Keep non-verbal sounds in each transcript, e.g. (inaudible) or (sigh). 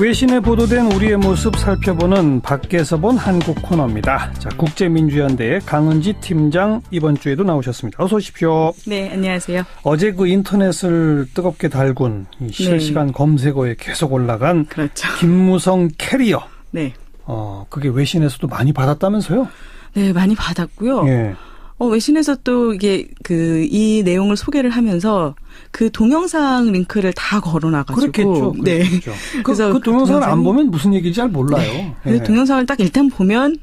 외신에 보도된 우리의 모습 살펴보는 밖에서 본 한국 코너입니다. 자, 국제민주연대의 강은지 팀장 이번 주에도 나오셨습니다. 어서 오십시오. 네, 안녕하세요. 어제 그 인터넷을 뜨겁게 달군 실시간 네. 검색어에 계속 올라간 그렇죠. 김무성 캐리어. 네. 어, 그게 외신에서도 많이 받았다면서요? 네, 많이 받았고요. 예. 어, 외신에서 또 이게 그 이 내용을 소개를 하면서 그 동영상 링크를 다 걸어놔가지고 그렇겠죠. 네. 그렇겠죠. 그, 그래서 그, 그 동영상을 안 보면 무슨 얘기인지 잘 몰라요. 네. 네. 동영상을 딱 일단 보면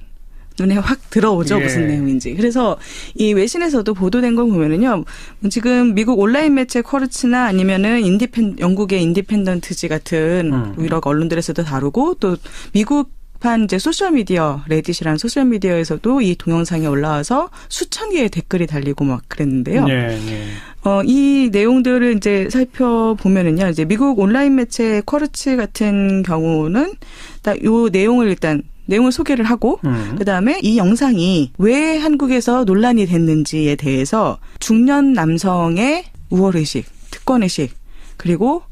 눈에 확 들어오죠 예. 무슨 내용인지. 그래서 이 외신에서도 보도된 걸 보면은요, 지금 미국 온라인 매체 쿼르츠나 아니면은 인디펜 영국의 인디펜던트지 같은 음. 유럽 언론들에서도 다루고 또 미국 한 이제 소셜 미디어 레딧이라는 소셜 미디어에서도 이 동영상이 올라와서 수천 개의 댓글이 달리고 막 그랬는데요. 네, 네. 어, 이 내용들을 이제 살펴보면은요, 이제 미국 온라인 매체 쿼르츠 같은 경우는 딱 요 내용을 일단 내용을 소개를 하고 음. 그다음에 이 영상이 왜 한국에서 논란이 됐는지에 대해서 중년 남성의 우월 의식, 특권 의식 그리고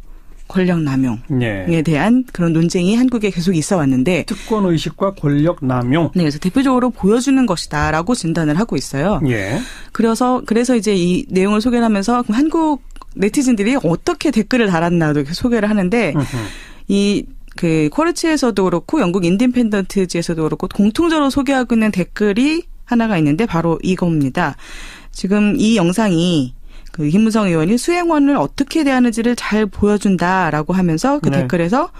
권력 남용에 네. 대한 그런 논쟁이 한국에 계속 있어 왔는데 특권 의식과 권력 남용. 네, 그래서 대표적으로 보여주는 것이다라고 진단을 하고 있어요. 예. 그래서 그래서 이제 이 내용을 소개를 하면서 한국 네티즌들이 어떻게 댓글을 달았나도 소개를 하는데 이그 코르츠에서도 그렇고 영국 인디펜던트지에서도 그렇고 공통적으로 소개하고 있는 댓글이 하나가 있는데 바로 이겁니다. 지금 이 영상이 그 김무성 의원이 수행원을 어떻게 대하는지를 잘 보여준다라고 하면서 그 네. 댓글에서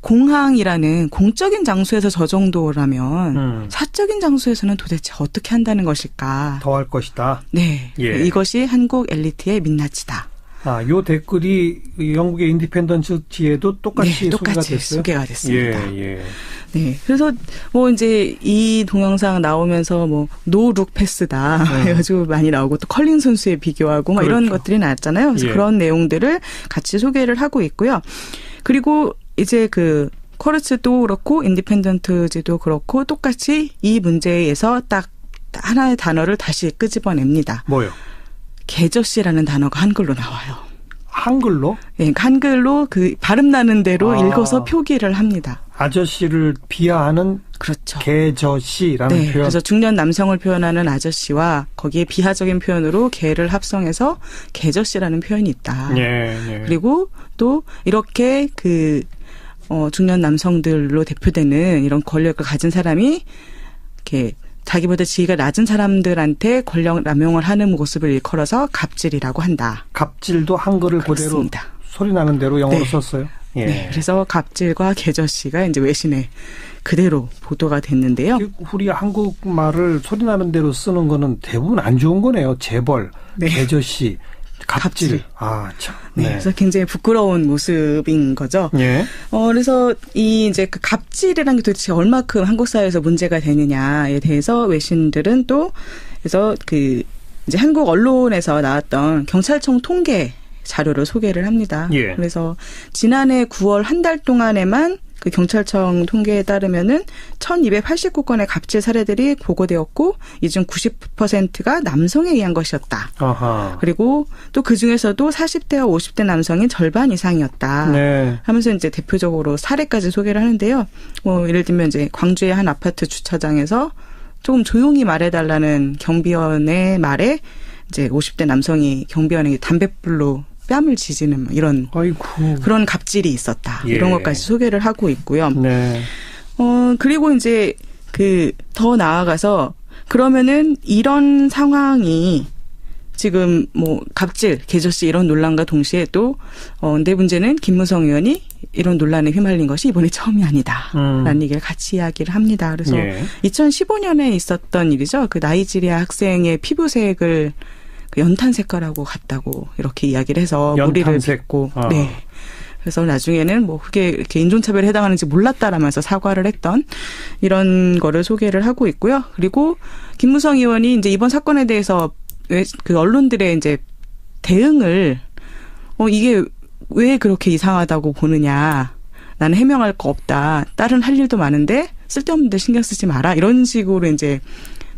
공항이라는 공적인 장소에서 저 정도라면 음. 사적인 장소에서는 도대체 어떻게 한다는 것일까? 더할 것이다. 네. 예. 이것이 한국 엘리트의 민낯이다. 아, 요 댓글이 영국의 인디펜던트지에도 똑같이, 네, 똑같이 소개가 됐어요. 소개가 됐습니다. 예, 예. 네. 그래서 뭐 이제 이 동영상 나오면서 뭐 노룩 패스다 네. (laughs) 해가지고 많이 나오고 또 컬링 선수에 비교하고 막 그렇죠. 이런 것들이 나왔잖아요. 그래서 예. 그런 내용들을 같이 소개를 하고 있고요. 그리고 이제 그 커르츠도 그렇고 인디펜던트지도 그렇고 똑같이 이 문제에서 딱 하나의 단어를 다시 끄집어냅니다. 뭐요? 개저씨라는 단어가 한글로 나와요. 한글로? 예, 네, 한글로 그 발음 나는 대로 아. 읽어서 표기를 합니다. 아저씨를 비하하는 그렇죠. 개저씨라는 네, 표현. 그래서 중년 남성을 표현하는 아저씨와 거기에 비하적인 표현으로 개를 합성해서 개저씨라는 표현이 있다. 예, 예. 그리고 또 이렇게 그 어, 중년 남성들로 대표되는 이런 권력을 가진 사람이 이렇게 자기보다 지위가 낮은 사람들한테 권력 남용을 하는 모습을 일컬어서 갑질이라고 한다. 갑질도 한글을 그렇습니다. 그대로 소리 나는 대로 영어로 네. 썼어요. 예. 네. 그래서 갑질과 개저씨가 이제 외신에 그대로 보도가 됐는데요. 우리 한국말을 소리 나는 대로 쓰는 거는 대부분 안 좋은 거네요. 재벌, 네. 개저씨, 갑질. 아, 참. 네. 네. 그래서 굉장히 부끄러운 모습인 거죠. 예. 어, 그래서 이 이제 그 갑질이라는 게 도대체 얼마큼 한국 사회에서 문제가 되느냐에 대해서 외신들은 또 그래서 그 이제 한국 언론에서 나왔던 경찰청 통계 자료를 소개를 합니다. 예. 그래서 지난해 9월 한 달 동안에만 그 경찰청 통계에 따르면은 1289건의 갑질 사례들이 보고되었고 이 중 90%가 남성에 의한 것이었다. 아하. 그리고 또 그 중에서도 40대와 50대 남성이 절반 이상이었다. 네. 하면서 이제 대표적으로 사례까지 소개를 하는데요. 뭐 예를 들면 이제 광주의 한 아파트 주차장에서 조금 조용히 말해달라는 경비원의 말에 이제 50대 남성이 경비원에게 담뱃불로 뺨을 지지는 이런 아이고. 그런 갑질이 있었다. 예. 이런 것까지 소개를 하고 있고요. 네. 어 그리고 이제 그 더 나아가서 그러면은 이런 상황이 지금 뭐 갑질, 개저씨 이런 논란과 동시에 또 어, 근데 문제는 김무성 의원이 이런 논란에 휘말린 것이 이번에 처음이 아니다라는 음. 얘기를 같이 이야기를 합니다. 그래서 예. 2015년에 있었던 일이죠. 그 나이지리아 학생의 피부색을 그 연탄 색깔하고 같다고 이렇게 이야기를 해서 무리를 빚고 아. 네. 그래서 나중에는 뭐 그게 이렇게 인종차별에 해당하는지 몰랐다라면서 사과를 했던 이런 거를 소개를 하고 있고요. 그리고 김무성 의원이 이제 이번 사건에 대해서 그 언론들의 이제 대응을 어 이게 왜 그렇게 이상하다고 보느냐. 나는 해명할 거 없다. 다른 할 일도 많은데 쓸데없는 데 신경 쓰지 마라. 이런 식으로 이제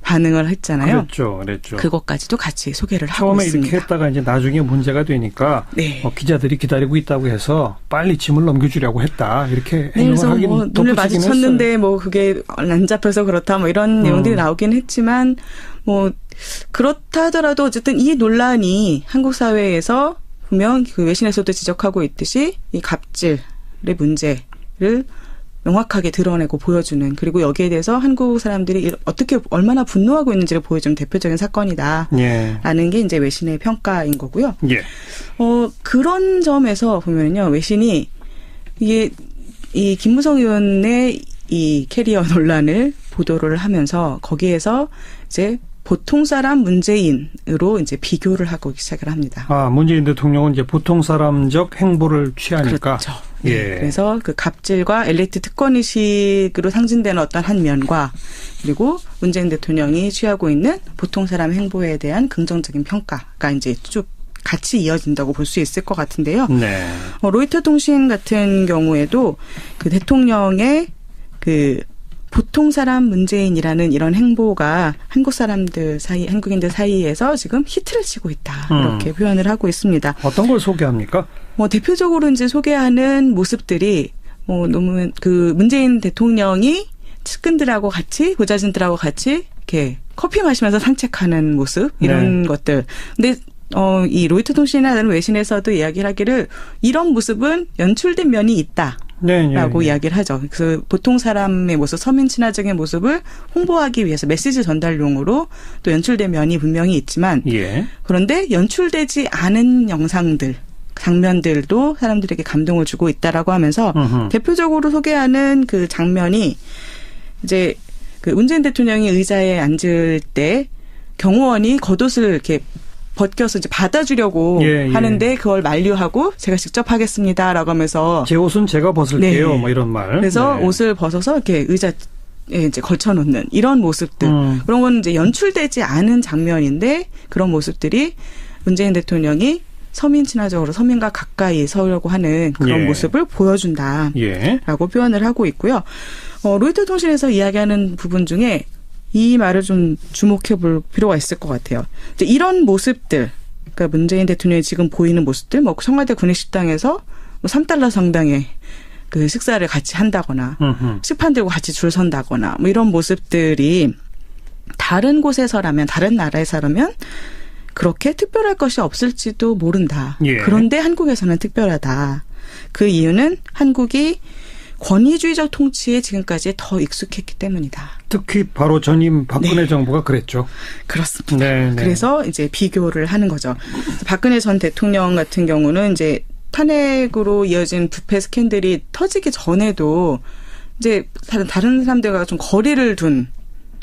반응을 했잖아요. 그렇죠, 그랬죠. 그것까지도 같이 소개를 하고 있습니다. 처음에 이렇게 했다가 이제 나중에 문제가 되니까 네. 어, 기자들이 기다리고 있다고 해서 빨리 짐을 넘겨주려고 했다 이렇게 네, 그래서 뭐 눈을 마주쳤는데 했어요. 뭐 그게 안 잡혀서 그렇다 뭐 이런 음. 내용들이 나오긴 했지만 뭐 그렇다 하더라도 어쨌든 이 논란이 한국 사회에서 보면 그 외신에서도 지적하고 있듯이 이 갑질의 문제를 명확하게 드러내고 보여주는 그리고 여기에 대해서 한국 사람들이 어떻게 얼마나 분노하고 있는지를 보여주는 대표적인 사건이다라는 예. 게 이제 외신의 평가인 거고요. 예. 어 그런 점에서 보면요 외신이 이게 이 김무성 의원의 이 캐리어 (laughs) 논란을 보도를 하면서 거기에서 이제 보통 사람 문재인으로 이제 비교를 하고 시작을 합니다. 아, 문재인 대통령은 이제 보통 사람적 행보를 취하니까. 그렇죠. 네. 예. 그래서 그 갑질과 엘리트 특권 의식으로 상징되는 어떤 한 면과 그리고 문재인 대통령이 취하고 있는 보통 사람 행보에 대한 긍정적인 평가가 이제 쭉 같이 이어진다고 볼 수 있을 것 같은데요. 네. 어, 로이터 통신 같은 경우에도 그 대통령의 그 보통 사람 문재인이라는 이런 행보가 한국 사람들 사이, 한국인들 사이에서 지금 히트를 치고 있다. 음. 이렇게 음. 표현을 하고 있습니다. 어떤 걸 소개합니까? 뭐 대표적으로 이제 소개하는 모습들이 뭐 너무 그 문재인 대통령이 측근들하고 같이 보좌진들하고 같이 이렇게 커피 마시면서 산책하는 모습 이런 네. 것들. 근데 어, 이 로이터 통신이나 다른 외신에서도 이야기를 하기를 이런 모습은 연출된 면이 있다. 네, 네, 라고 네, 이야기를 하죠. 그래서 보통 사람의 모습, 서민 친화적인 모습을 홍보하기 위해서 메시지 전달용으로 또 연출된 면이 분명히 있지만 예. 그런데 연출되지 않은 영상들 장면들도 사람들에게 감동을 주고 있다라고 하면서 으흠. 대표적으로 소개하는 그 장면이 이제 그 문재인 대통령이 의자에 앉을 때 경호원이 겉옷을 이렇게 벗겨서 이제 받아주려고 예, 예. 하는데 그걸 만류하고 제가 직접 하겠습니다라고 하면서 제 옷은 제가 벗을게요. 네. 뭐 이런 말. 그래서 네. 옷을 벗어서 이렇게 의자 에 이제 걸쳐놓는 이런 모습들 음. 그런 건 이제 연출되지 않은 장면인데 그런 모습들이 문재인 대통령이 서민 친화적으로 서민과 가까이 서려고 하는 그런 예. 모습을 보여준다라고 예. 표현을 하고 있고요. 어, 로이터 통신에서 이야기하는 부분 중에 이 말을 좀 주목해 볼 필요가 있을 것 같아요. 이제 이런 모습들, 그러니까 문재인 대통령이 지금 보이는 모습들, 뭐 청와대 군의식당에서 뭐 3달러 상당의 그 식사를 같이 한다거나 으흠. 식판 들고 같이 줄 선다거나 뭐 이런 모습들이 다른 곳에서라면 다른 나라에서라면 그렇게 특별할 것이 없을지도 모른다. 예. 그런데 한국에서는 특별하다. 그 이유는 한국이 권위주의적 통치에 지금까지 더 익숙했기 때문이다. 특히 바로 전임 박근혜 네. 정부가 그랬죠. 그렇습니다. 네, 네. 그래서 이제 비교를 하는 거죠. 박근혜 전 대통령 같은 경우는 이제 탄핵으로 이어진 부패 스캔들이 터지기 전에도 이제 다른 다른 사람들과 좀 거리를 둔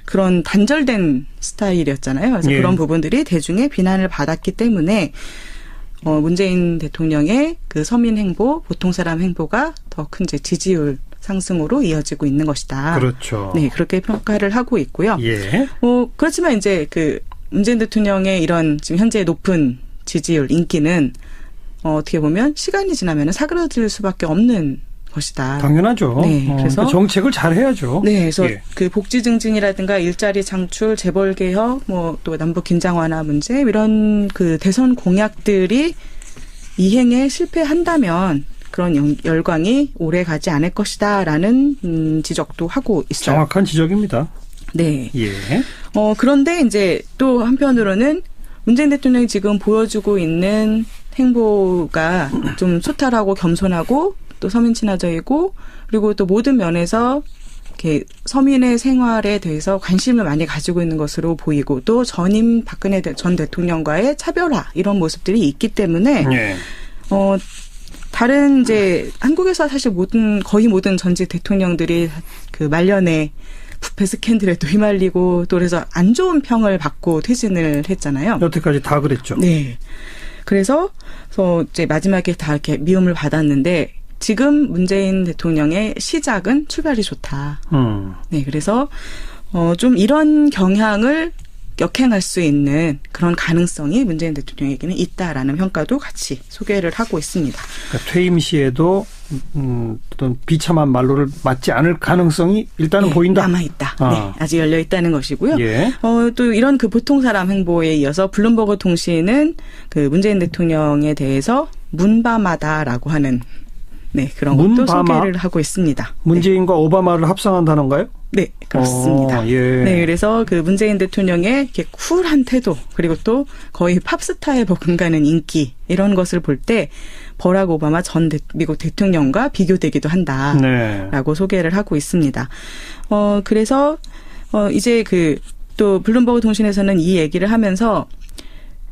그런 단절된 스타일이었잖아요. 그래서 예. 그런 부분들이 대중의 비난을 받았기 때문에 어, 문재인 대통령의 그 서민 행보, 보통 사람 행보가 더큰 이제 지지율 상승으로 이어지고 있는 것이다. 그렇죠. 네, 그렇게 평가를 하고 있고요. 예. 뭐 그렇지만 이제 그 문재인 대통령의 이런 지금 현재 높은 지지율, 인기는 어, 어떻게 보면 시간이 지나면 사그러들 수밖에 없는 것이다. 당연하죠. 네, 어, 그래서 그러니까 정책을 잘 해야죠. 네, 그래서 예. 그 복지 증진이라든가 일자리 창출, 재벌 개혁, 뭐 또 남북 긴장 완화 문제 이런 그 대선 공약들이 이행에 실패한다면 그런 열광이 오래 가지 않을 것이다라는 음, 지적도 하고 있어요. 정확한 지적입니다. 네. 예. 어 그런데 이제 또 한편으로는 문재인 대통령이 지금 보여주고 있는 행보가 좀 소탈하고 겸손하고 또 서민 친화적이고 그리고 또 모든 면에서 이렇게 서민의 생활에 대해서 관심을 많이 가지고 있는 것으로 보이고 또 전임 박근혜 전 대통령과의 차별화 이런 모습들이 있기 때문에 네. 어 다른 이제 한국에서 사실 모든 거의 모든 전직 대통령들이 그 말년에 부패 스캔들에 (laughs) 또 휘말리고 또 그래서 안 좋은 평을 받고 퇴진을 했잖아요. 여태까지 다 그랬죠. 네. 그래서 서 이제 마지막에 다 이렇게 미움을 받았는데 지금 문재인 대통령의 시작은 출발이 좋다. 음. 네, 그래서 어, 좀 이런 경향을 역행할 수 있는 그런 가능성이 문재인 대통령에게는 있다라는 평가도 같이 소개를 하고 있습니다. 그러니까 퇴임 시에도 음, 어떤 비참한 말로를 맞지 않을 가능성이 일단은 예, 보인다. 남아 있다. 아. 네, 아직 열려 있다는 것이고요. 예. 어, 또 이런 그 보통 사람 행보에 이어서 블룸버그 통신은 그 문재인 대통령에 대해서 문바마다라고 하는 네 그런 문바마? 것도 소개를 하고 있습니다. 문재인과 네. 오바마를 합성한다는가요? 네, 그렇습니다. 어, 예. 네, 그래서 그 문재인 대통령의 이렇게 쿨한 태도, 그리고 또 거의 팝스타에 버금가는 인기, 이런 것을 볼 때, 버락 오바마 전 대, 미국 대통령과 비교되기도 한다라고 네. 소개를 하고 있습니다. 어 그래서 어 이제 그 또 블룸버그 통신에서는 이 얘기를 하면서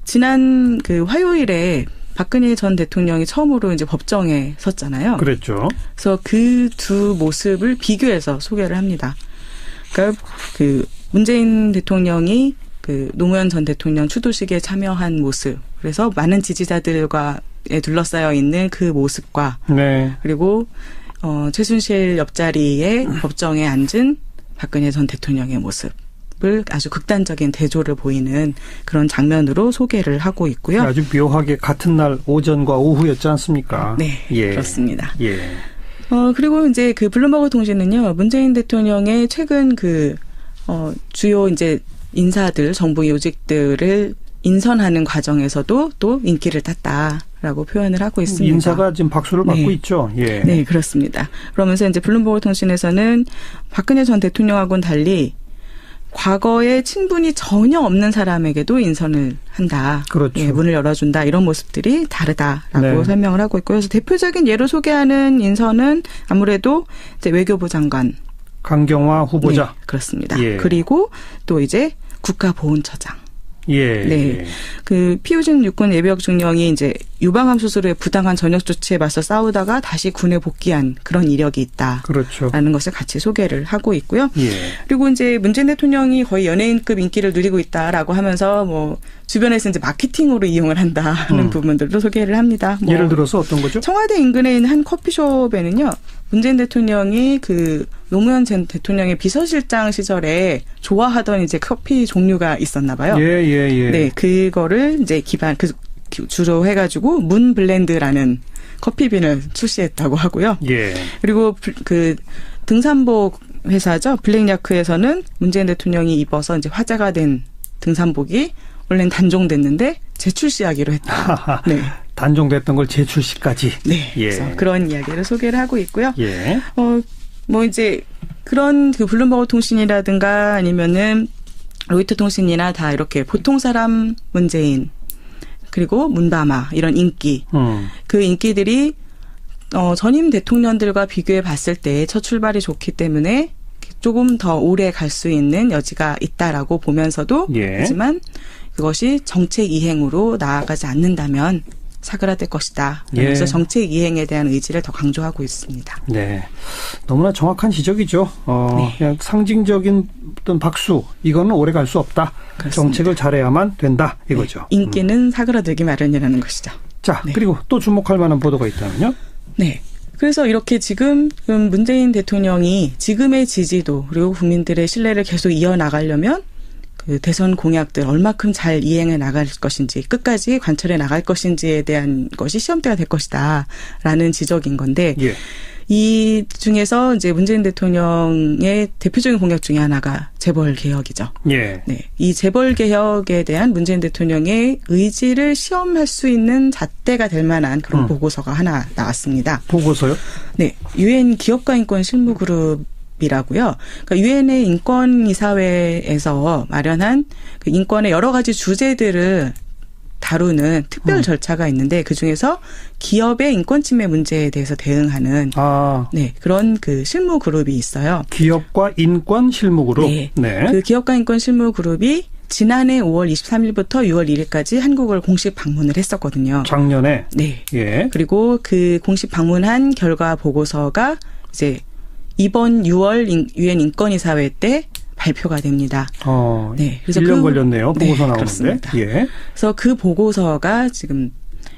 지난 그 화요일에 박근혜 전 대통령이 처음으로 이제 법정에 섰잖아요. 그랬죠. 그래서 그 두 모습을 비교해서 소개를 합니다. 그러니까 그 문재인 대통령이 그 노무현 전 대통령 추도식에 참여한 모습, 그래서 많은 지지자들과 둘러싸여 있는 그 모습과 네. 그리고 어 최순실 옆자리에 법정에 앉은 박근혜 전 대통령의 모습 을 아주 극단적인 대조를 보이는 그런 장면으로 소개를 하고 있고요. 아주 묘하게 같은 날 오전과 오후였지 않습니까? 네, 예. 그렇습니다. 예. 어 그리고 이제 그 블룸버그 통신은요 문재인 대통령의 최근 그 어, 주요 이제 인사들 정부 요직들을 인선하는 과정에서도 또 인기를 탔다라고 표현을 하고 있습니다. 인사가 지금 박수를 받고 네. 있죠. 예. 네, 그렇습니다. 그러면서 이제 블룸버그 통신에서는 박근혜 전 대통령하고는 달리 과거에 친분이 전혀 없는 사람에게도 인선을 한다. 그렇죠. 예, 문을 열어준다. 이런 모습들이 다르다라고 네. 설명을 하고 있고요. 그래서 대표적인 예로 소개하는 인선은 아무래도 이제 외교부 장관. 강경화 후보자. 네, 그렇습니다. 예. 그리고 또 이제 국가보훈처장. 예. 네. 그 피우진 육군 예비역 중령이 이제 유방암 수술의 부당한 전역 조치에 맞서 싸우다가 다시 군에 복귀한 그런 이력이 있다. 그렇죠. 라는 것을 같이 소개를 하고 있고요. 예. 그리고 이제 문재인 대통령이 거의 연예인급 인기를 누리고 있다라고 하면서 뭐 주변에서 이제 마케팅으로 이용을 한다 하는 음. 부분들도 소개를 합니다. 뭐 예를 들어서 어떤 거죠? 청와대 인근에 있는 한 커피숍에는요. 문재인 대통령이 그 노무현 전 대통령의 비서실장 시절에 좋아하던 이제 커피 종류가 있었나 봐요. 예, 예, 예. 네, 그거를 이제 기반 그 주로 해 가지고 문 블렌드라는 커피빈을 출시했다고 하고요. 예. 그리고 그 등산복 회사죠. 블랙야크에서는 문재인 대통령이 입어서 이제 화제가 된 등산복이 원래는 단종됐는데 재출시하기로 했다. (laughs) 네. 단종됐던 걸 재출시까지. 네. 예. 그래서 그런 이야기를 소개를 하고 있고요. 예. 어, 뭐 이제 그런 그 블룸버그 통신이라든가 아니면은 로이터 통신이나 다 이렇게 보통 사람 문재인 그리고 문바마 이런 인기 음. 그 인기들이 어, 전임 대통령들과 비교해 봤을 때 첫 출발이 좋기 때문에 조금 더 오래 갈 수 있는 여지가 있다라고 보면서도 예. 하지만 그것이 정책 이행으로 나아가지 않는다면 사그라들 것이다. 그래서 예. 정책 이행에 대한 의지를 더 강조하고 있습니다. 네, 너무나 정확한 지적이죠. 어, 네. 그냥 상징적인 어떤 박수 이거는 오래 갈 수 없다. 그렇습니다. 정책을 잘해야만 된다 이거죠. 네. 인기는 음. 사그라들기 마련이라는 것이죠. 자, 네. 그리고 또 주목할 만한 보도가 있다면요? 네. 그래서 이렇게 지금 문재인 대통령이 지금의 지지도 그리고 국민들의 신뢰를 계속 이어나가려면 그 대선 공약들 얼마큼 잘 이행해 나갈 것인지 끝까지 관철해 나갈 것인지에 대한 것이 시험대가 될 것이다라는 지적인 건데 예. 이 중에서 이제 문재인 대통령의 대표적인 공약 중에 하나가 재벌 개혁이죠. 예. 네. 이 재벌 개혁에 대한 문재인 대통령의 의지를 시험할 수 있는 잣대가 될 만한 그런 음. 보고서가 하나 나왔습니다. 보고서요? 네. 유엔 기업가 인권 실무 그룹 이라고요. 그러니까 유엔의 인권 이사회에서 마련한 그 인권의 여러 가지 주제들을 다루는 특별 음. 절차가 있는데 그 중에서 기업의 인권 침해 문제에 대해서 대응하는 아. 네 그런 그 실무 그룹이 있어요. 기업과 인권 실무 그룹. 네. 네. 그 기업과 인권 실무 그룹이 지난해 5월 23일부터 6월 1일까지 한국을 공식 방문을 했었거든요. 작년에. 네. 예. 그리고 그 공식 방문한 결과 보고서가 이제 이번 6월 유엔 인권이사회 때 발표가 됩니다. 어, 네. 그래서 1년 그, 걸렸네요. 보고서 네, 나오는데. 그렇습니다. 예. 그래서 그 보고서가 지금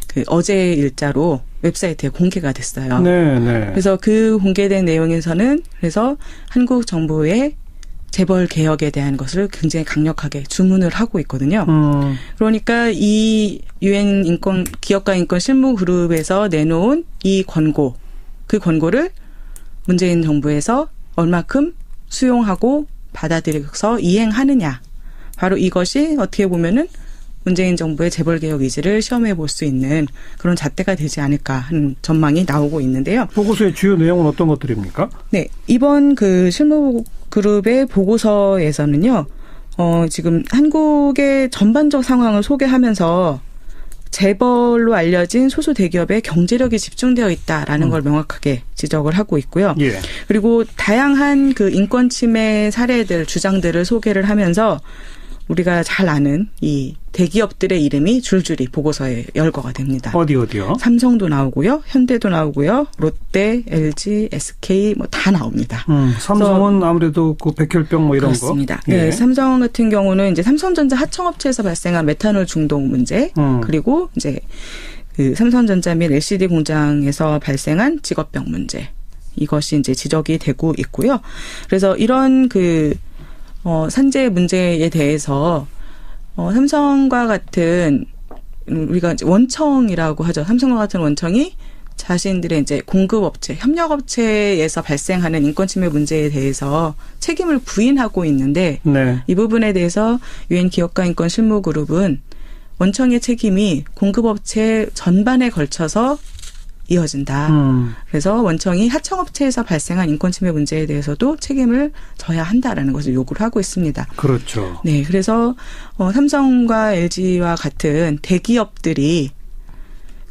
그 어제 일자로 웹사이트에 공개가 됐어요. 네, 네. 그래서 그 공개된 내용에서는 그래서 한국 정부의 재벌 개혁에 대한 것을 굉장히 강력하게 주문을 하고 있거든요. 음. 그러니까 이 유엔 인권 기업가 인권 실무 그룹에서 내놓은 이 권고 그 권고를 문재인 정부에서 얼마큼 수용하고 받아들여서 이행하느냐. 바로 이것이 어떻게 보면은 문재인 정부의 재벌 개혁 의지를 시험해 볼 수 있는 그런 잣대가 되지 않을까 하는 전망이 나오고 있는데요. 보고서의 주요 내용은 어떤 것들입니까? 네. 이번 그 실무 그룹의 보고서에서는요, 어, 지금 한국의 전반적 상황을 소개하면서 재벌로 알려진 소수 대기업의 경제력이 집중되어 있다라는 음. 걸 명확하게 지적을 하고 있고요. 예. 그리고 다양한 그 인권 침해 사례들, 주장들을 소개를 하면서 우리가 잘 아는 이 대기업들의 이름이 줄줄이 보고서에 열거가 됩니다. 어디 어디요? 삼성도 나오고요, 현대도 나오고요, 롯데, LG, SK 뭐 다 나옵니다. 음, 삼성은 아무래도 그 백혈병 뭐 이런 그렇습니다. 거. 그렇습니다. 네, 예. 삼성 같은 경우는 이제 삼성전자 하청업체에서 발생한 메탄올 중독 문제, 음. 그리고 이제 그 삼성전자 및 LCD 공장에서 발생한 직업병 문제. 이것이 이제 지적이 되고 있고요. 그래서 이런 그 어, 산재 문제에 대해서 어, 삼성과 같은 우리가 이제 원청이라고 하죠. 삼성과 같은 원청이 자신들의 이제 공급업체, 협력업체에서 발생하는 인권침해 문제에 대해서 책임을 부인하고 있는데 네. 이 부분에 대해서 유엔 기업가 인권 실무 그룹은 원청의 책임이 공급업체 전반에 걸쳐서 이어진다. 음. 그래서 원청이 하청업체에서 발생한 인권침해 문제에 대해서도 책임을 져야 한다라는 것을 요구를 하고 있습니다. 그렇죠. 네, 그래서 어, 삼성과 LG와 같은 대기업들이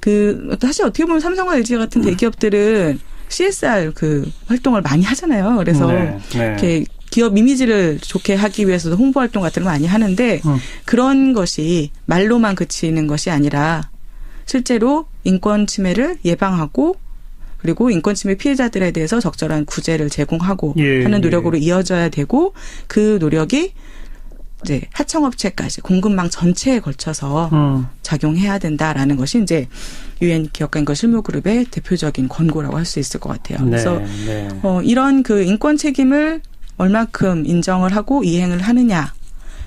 그 사실 어떻게 보면 삼성과 LG 같은 음. 대기업들은 CSR 그 활동을 많이 하잖아요. 그래서 네, 네. 이렇게 기업 이미지를 좋게 하기 위해서도 홍보 활동 같은 걸 많이 하는데 음. 그런 것이 말로만 그치는 것이 아니라 실제로 인권 침해를 예방하고 그리고 인권 침해 피해자들에 대해서 적절한 구제를 제공하고 예, 하는 노력으로 예. 이어져야 되고 그 노력이 이제 하청업체까지 공급망 전체에 걸쳐서 음. 작용해야 된다라는 것이 이제 유엔 기업가 인권 실무그룹의 대표적인 권고라고 할 수 있을 것 같아요. 네, 그래서 네. 어, 이런 그 인권 책임을 얼마큼 인정을 하고 이행을 하느냐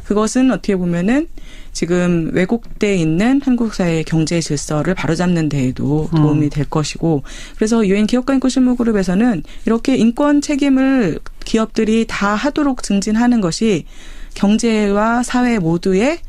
그것은 어떻게 보면은 지금 왜곡돼 있는 한국 사회의 경제 질서를 바로잡는 데에도 도움이 음. 될 것이고 그래서 유엔 기업가 인권 실무 그룹에서는 이렇게 인권 책임을 기업들이 다 하도록 증진하는 것이 경제와 사회 모두의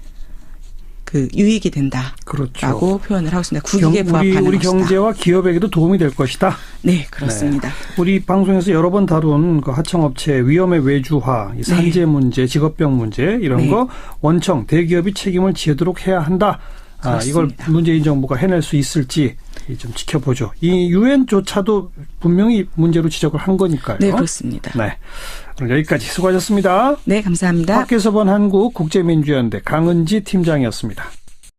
그 유익이 된다라고 그렇죠. 표현을 하고 있습니다. 국익에 부합하는 우리, 우리 경제와 기업에게도 도움이 될 것이다. 네, 그렇습니다. 네. 우리 방송에서 여러 번 다룬 그 하청업체 위험의 외주화, 산재 네. 문제, 직업병 문제 이런 네. 거 원청 대기업이 책임을 지도록 해야 한다. 아, 이걸 문재인 정부가 해낼 수 있을지 좀 지켜보죠. 이 유엔조차도 분명히 문제로 지적을 한 거니까요. 네, 그렇습니다. 네. 오늘 여기까지 수고하셨습니다. 네, 감사합니다. 본 한국 국제민주연대 강은지 팀장이었습니다.